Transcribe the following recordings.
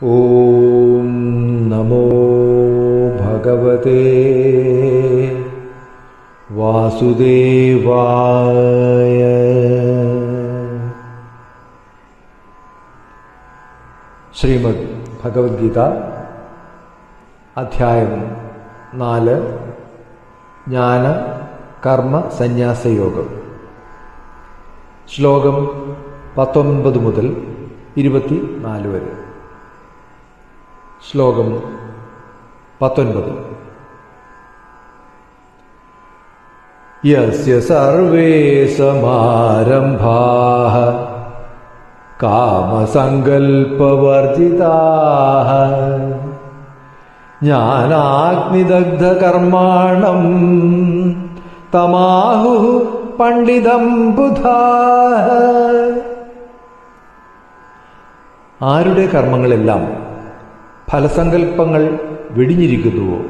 ॐ नमो भगवते वासुदेवाय ശ്രീമദ് ഭഗവത്ഗീത അധ്യായം നാല് ജ്ഞാന കർമ്മ സന്യാസയോഗം ശ്ലോകം പത്തൊൻപത് മുതൽ ഇരുപത്തി നാല് വരെ ശ്ലോകം പത്തൊൻപത്. യസ്യ സർവേ സമാരംഭാഃ കാമസങ്കൽപ്പവർജിതാഃ ജ്ഞാനാഗ്നിദഗ്ധകർമാണം തമാഹുഃ പണ്ഡിതം ബുധാഃ. ആരുടെ കർമ്മങ്ങളെല്ലാം ഫലസങ്കല്പങ്ങൾ വെടിഞ്ഞിരിക്കുന്നുവോ?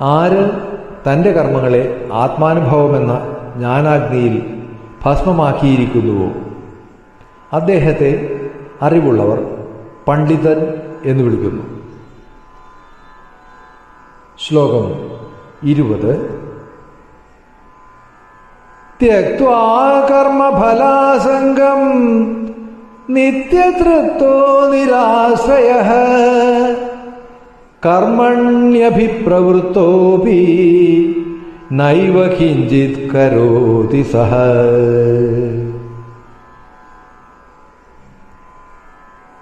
ആര് തന്റെ കർമ്മങ്ങളെ ആത്മാനുഭവമെന്ന ജ്ഞാനാഗ്നിയിൽ ഭസ്മമാക്കിയിരിക്കുന്നുവോ? അദ്ദേഹത്തെ അറിവുള്ളവർ പണ്ഡിതൻ എന്ന് വിളിക്കുന്നു. ശ്ലോകം ഇരുപത്. ത്യക്വാ കർമ്മഫലാസംഗം നിത്യതൃപ്തോ നിരാശ്രയ കർമ്മണ്യഭിപ്രവൃത്തോപി നൈവ കിഞ്ചിത് കരോതി സഹ.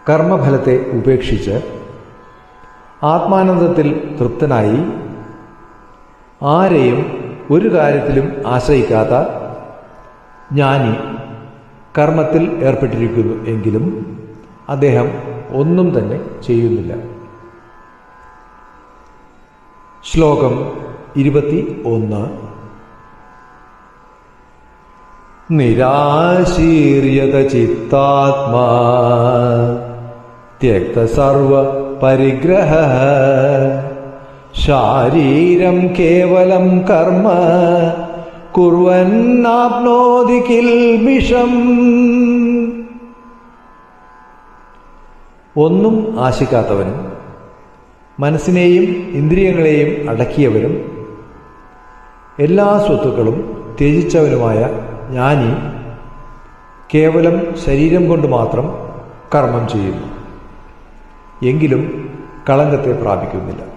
കർമ്മഫലത്തെ ഉപേക്ഷിച്ച് ആത്മാനന്ദത്തിൽ തൃപ്തനായി ആരെയും ഒരു കാര്യത്തിലും ആശ്രയിക്കാത്ത ജ്ഞാനി കർമ്മത്തിൽ ഏർപ്പെട്ടിരിക്കുന്നു എങ്കിലും അദ്ദേഹം ഒന്നും തന്നെ ചെയ്യുന്നില്ല. ശ്ലോകം ഇരുപത്തി ഒന്ന് നിരാശീര്യത ചിത്താത്മാ പരിഗ്രഹ ശാരീരം കേവലം കർമ്മ കുർവന്നാപ്നോതി കിൽബിഷം ഒന്നും ആശിക്കാത്തവനും മനസ്സിനെയും ഇന്ദ്രിയങ്ങളെയും അടക്കിയവരും എല്ലാ സ്വത്തുക്കളും ത്യജിച്ചവനുമായ ജ്ഞാനി കേവലം ശരീരം കൊണ്ട് മാത്രം കർമ്മം ചെയ്യുന്നു. എങ്കിലും കളങ്കത്തെ പ്രാപിക്കുന്നില്ല.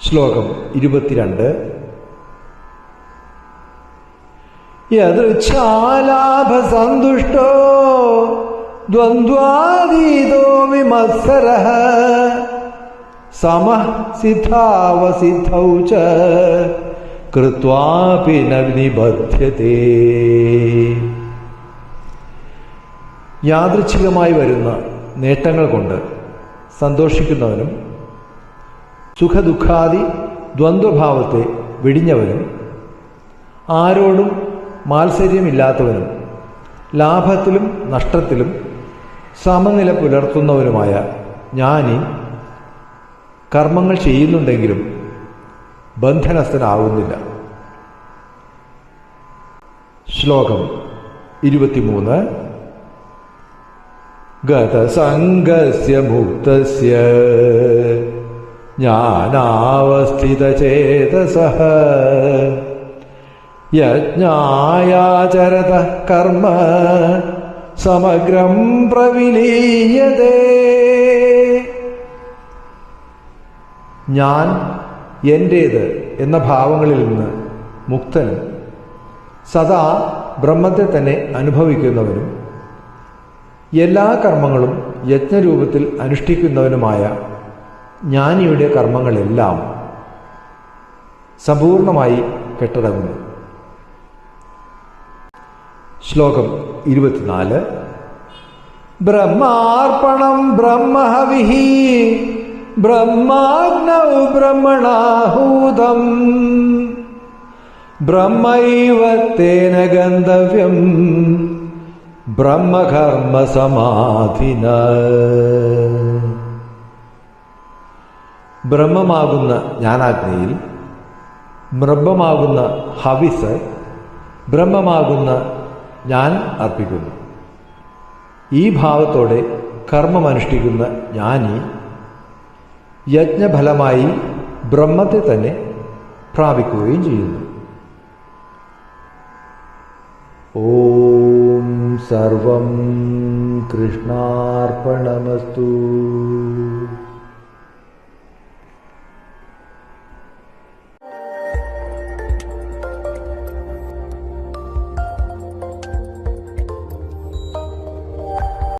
ശ്ലോകം ഇരുപത്തിരണ്ട്. യദൃച്ഛാലാഭസന്തുഷ്ടോ ദ്വന്ദ്വാതീതോ വിമത്സര സമ സിദ്ധാവസിദ്ധൗ ച യാദൃച്ഛികമായി വരുന്ന നേട്ടങ്ങൾ കൊണ്ട് സന്തോഷിക്കുന്നവനും സുഖദുഃഖാദി ദ്വന്ദ്വഭാവത്തെ വെടിഞ്ഞവനും ആരോടും മാത്സര്യമില്ലാത്തവനും ലാഭത്തിലും നഷ്ടത്തിലും സമനില പുലർത്തുന്നവനുമായ ജ്ഞാനി കർമ്മങ്ങൾ ചെയ്യുന്നുണ്ടെങ്കിലും ബന്ധനസ്ഥനാവുന്നില്ല. ശ്ലോകം ഇരുപത്തിമൂന്ന്. ഗതസംഗസ്യ മുക്തസ്യ. യജ്ഞായാചരത കർമ്മ സമഗ്രം പ്രവിലീയതേ. ഞാൻ എന്റേത് എന്ന ഭാവങ്ങളിൽ നിന്ന് മുക്തനും സദാ ബ്രഹ്മത്തെ തന്നെ അനുഭവിക്കുന്നവനും എല്ലാ കർമ്മങ്ങളും യജ്ഞരൂപത്തിൽ അനുഷ്ഠിക്കുന്നവനുമായ ജ്ഞാനിയുടെ കർമ്മങ്ങളെല്ലാം സമ്പൂർണമായി കെട്ടടങ്ങുന്നു. ശ്ലോകം ഇരുപത്തിനാല്. ബ്രഹ്മാർപ്പണം ബ്രഹ്മഹവിഹി ബ്രഹ്മാഗ്നൗ ബ്രഹ്മണാഹൂതം ബ്രഹ്മൈവ തേന ഗന്ധവ്യം ബ്രഹ്മകർമ്മ സമാധിന ബ്രഹ്മമാകുന്ന ജ്ഞാനാഗ്നിയിൽ ബ്രഹ്മമാകുന്ന ഹവിസ് ബ്രഹ്മമാകുന്ന ഞാൻ അർപ്പിക്കുന്നു. ഈ ഭാവത്തോടെ കർമ്മമനുഷ്ഠിക്കുന്ന ജ്ഞാനി യജ്ഞഫലമായി ബ്രഹ്മത്തെ തന്നെ പ്രാപിക്കുകയും ചെയ്യുന്നു. ഓം സർവം കൃഷ്ണാർപ്പണമസ്തു.